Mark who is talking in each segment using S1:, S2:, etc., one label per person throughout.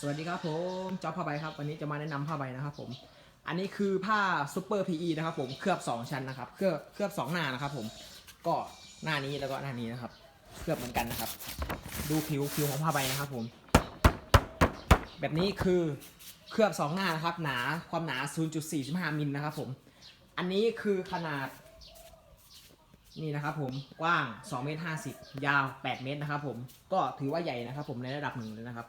S1: สวัสดีครับผมจอบผ้าใบครับ วันนี้จะมาแนะนำผ้าใบนะครับผม อันนี้คือผ้าซูเปอร์พีนะครับผม เคลือบ 2 ชั้นนะครับ เคลือบเคลือบ2หน้านะครับผม ก็หน้านี้แล้วก็หน้านี้นะครับ เคลือบเหมือนกันนะครับ ดูผิวผิวของผ้าใบนะครับผม แบบนี้คือเคลือบ 2 หน้านะครับ หนาความหนา 0.45มิลนะครับผม อันนี้คือขนาด นี่นะครับผม กว้าง2เมตร50 ยาว 8 เมตรนะครับผม ก็ถือว่าใหญ่นะครับผมในระดับหนึ่งเลยนะครับ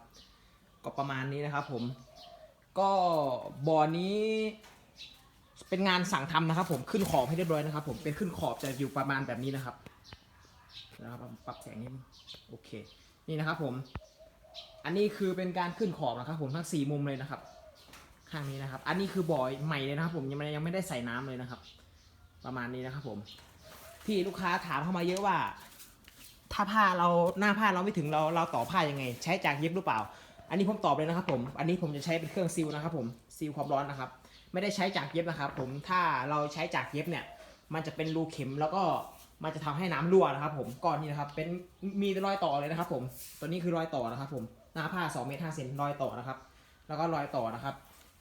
S1: ก็ประมาณนี้นะครับผมก็บอนี้เป็นงานสั่งทำนะครับ ผมขึ้นขอบให้เรียบร้อยนะครับ ผมเป็นขึ้นขอบจะอยู่ประมาณแบบนี้นะครับนะครับปรับแสงนิดนึงโอเค นี่นะครับผม อันนี้คือเป็นการขึ้นขอบนะครับ ผมทั้งสี่มุมเลยนะครับ ข้างนี้นะครับ อันนี้คือบ่อใหม่เลยนะครับ ผมยังไม่ยังไม่ได้ใส่น้ำเลยนะครับ ประมาณนี้นะครับ ผม ที่ลูกค้าถามเข้ามาเยอะว่า ถ้าผ้าเราหน้าผ้าเราไม่ถึงเราเราต่อผ้ายังไง ใช้จากเย็บหรือเปล่า อันนี้ผมตอบเลยนะครับผมอันนี้ผมจะใช้เป็นเครื่องซีลนะครับผมซีลความร้อนนะครับ ไม่ได้ใช้จากเย็บนะครับผมถ้าเราใช้จากเย็บเนี่ย มันจะเป็นรูเข็มแล้วก็มันจะทำให้น้ำรั่วนะครับ ผมก่อนนี้นะครับ เป็นมีรอยต่อเลยนะครับ ผมตัวนี้คือรอยต่อนะครับผมหน้าผ้า2เมตร5เซนรอยต่อนะครับ แล้วก็รอยต่อนะครับ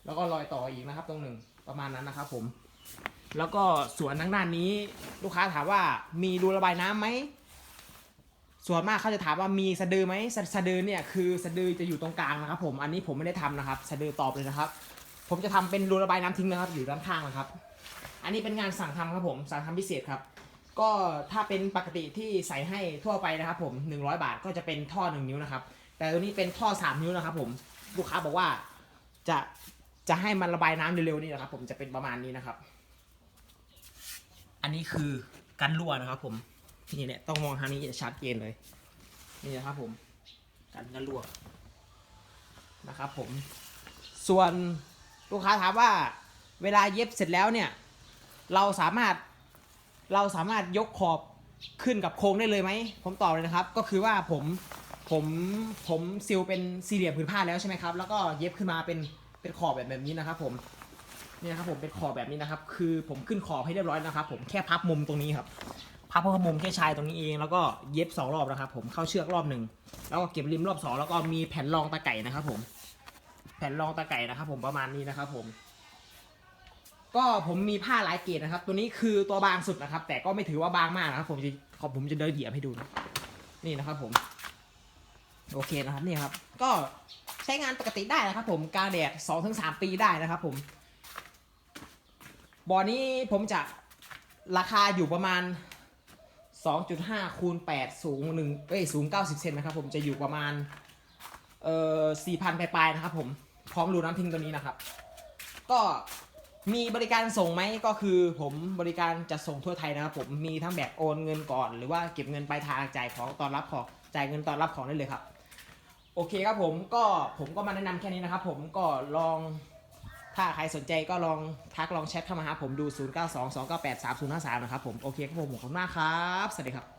S1: แล้วก็รอยต่ออีกนะครับ ตรงหนึ่งประมาณนั้นนะครับ ผม แล้วก็ส่วนทางด้านนี้ ลูกค้าถามว่ามีรูระบายน้ำไหม ส่วนมากเขาจะถามว่ามีสะดือไหมสะสะดือเนี่ยคือสะดือจะอยู่ตรงกลางนะครับผมอันนี้ผมไม่ได้ทำนะครับ สะดือตอบเลยนะครับ ผมจะทำเป็นรูระบายน้ำทิ้งนะครับ อยู่ด้านข้างนะครับ อันนี้เป็นงานสั่งทำครับผมสั่งทำพิเศษครับ ก็ถ้าเป็นปกติที่ใส่ให้ทั่วไปนะครับผม100 บาทก็จะเป็นท่อ1นิ้วนะครับ แต่ตัวนี้เป็นท่อ 3 นิ้วนะครับ ผมลูกค้าบอกว่าจะจะให้มันระบายน้ำเร็วๆนี่นะครับ ผมจะเป็นประมาณนี้นะครับ อันนี้คือกันรั่วนะครับผม นี่เนี่ยต้องมองทางนี้จะชัดเจนเลย นี่นะครับผม กันกรั่วนะครับผม ส่วนลูกค้าถามว่า เวลาเย็บเสร็จแล้วเนี่ย เราสามารถเราสามารถยกขอบขึ้นกับโครงได้เลยไหม ผมตอบเลยนะครับ ก็คือว่าผมผมผมซิลเป็นสี่เหลี่ยมผืนผ้าแล้วใช่ไหมครับ แล้วก็เย็บขึ้นมาเป็นเป็นขอบแบบแบบนี้นะครับ ผมนี่นะครับผมเป็นขอบแบบนี้นะครับ คือผมขึ้นขอบให้เรียบร้อยนะครับ ผมแค่พับมุมตรงนี้ครับ พับผ้ามุมแค่ชายตรงนี้เอง แล้วก็เย็บสองรอบนะครับผมเข้าเชือกรอบหนึ่งแล้วก็เก็บริมรอบสองแล้วก็มีแผ่นรองตะไก่นะครับผม แผ่นรองตะไก่นะครับ ผมประมาณนี้นะครับผมก็ผมมีผ้าหลายเกรดนะครับ ตัวนี้คือตัวบางสุดนะครับ แต่ก็ไม่ถือว่าบางมากนะครับ ผมจะขอผมจะเดินเหยียบให้ดูนะนี่นะครับ ผม โอเคนะครับนี่ครับ ก็ใช้งานปกติได้นะครับ ผมกลางแดดสองถึงสามปีได้นะครับ ผมบอนี้ผมจะราคาอยู่ประมาณ 2.5คูณ8สูง1เอ้ยสูง 90 เซนนะครับผมจะอยู่ประมาณเอ่อ4,000ปลายๆนะครับผมพร้อมรูน้ำทิ้งตัวนี้นะครับ ก็มีบริการส่งไหมก็คือผมบริการจะส่งทั่วไทยนะครับ ผมมีทั้งแบบโอนเงินก่อน หรือว่าเก็บเงินปลายทางจ่ายของตอนรับของจ่ายเงินตอนรับของได้เลยครับ โอเคครับผมก็ผมก็มาแนะนำแค่นี้นะครับ ผมก็ลอง ถ้าใครสนใจก็ลองทักลองแชทเข้ามาหาผมดู 0 9 2 2 9 8 3 0 5 3 นะครับผม โอเคครับผมขอบคุณมากครับ สวัสดีครับ